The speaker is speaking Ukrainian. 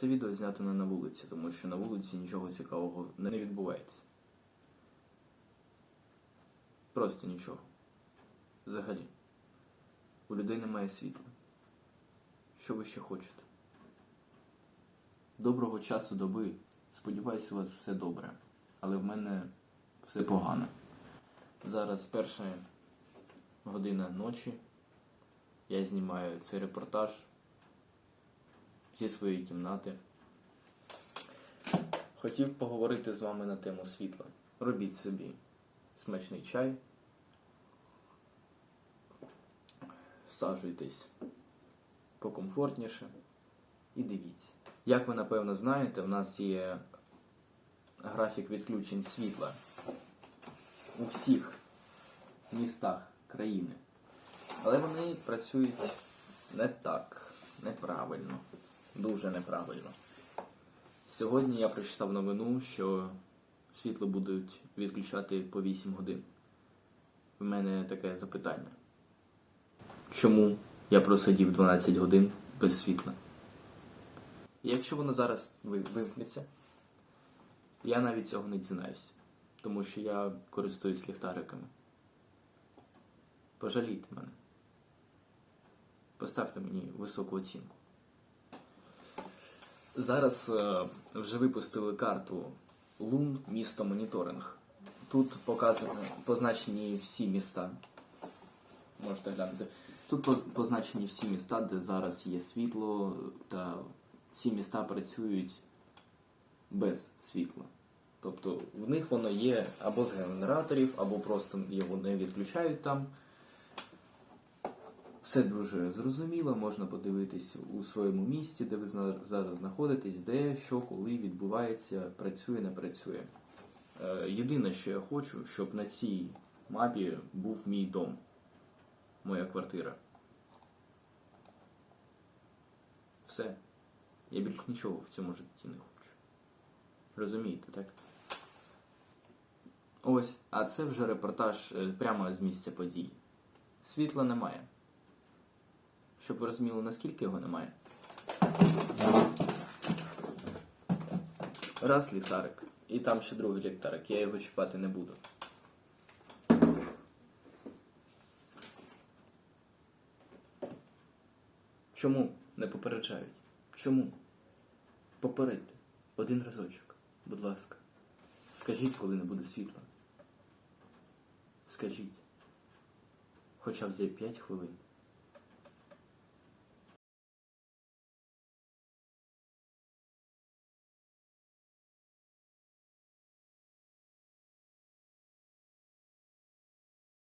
Це відео знято не на вулиці, тому що на вулиці нічого цікавого не відбувається. Просто нічого. Взагалі. У людей немає світла. Що ви ще хочете? Доброго часу доби. Сподіваюся, у вас все добре. Але в мене все погано. Зараз перша година ночі. Я знімаю цей репортаж зі своєї кімнати. Хотів поговорити з вами на тему світла. Робіть собі смачний чай. Всаджуйтесь покомфортніше і дивіться. Як ви напевно знаєте, в нас є графік відключень світла у всіх містах країни. Але вони працюють не так, неправильно, дуже неправильно. Сьогодні я прочитав новину, що світло будуть відключати по 8 годин. В мене таке запитання. Чому я просидів 12 годин без світла? Якщо воно зараз вимкнеться, я навіть цього не дізнаюсь, тому що я користуюсь ліхтариками. Пожалійте мене. Поставте мені високу оцінку. Зараз е, вже випустили карту Лун місто моніторинг. Тут показано позначені всі міста. Можете глянути. Тут позначені всі міста, де зараз є світло, та ці міста працюють без світла. Тобто в них воно є або з генераторів, або просто його не відключають там. Все дуже зрозуміло, можна подивитись у своєму місті, де ви зараз знаходитесь, де, що, коли відбувається, працює, не працює. Е, Єдине, що я хочу, щоб на цій мапі був мій дом, моя квартира. Все. Я більше нічого в цьому житті не хочу. Розумієте, так? Ось, а це вже репортаж е, прямо з місця подій. Світла немає. Щоб ви розуміли, наскільки його немає. Раз ліхтарик. І там ще другий ліхтарик. Я його чіпати не буду. Чому не попереджають? Чому? Попередьте. Один разочок. Будь ласка. Скажіть, коли не буде світла. Скажіть. Хоча б за 5 хвилин.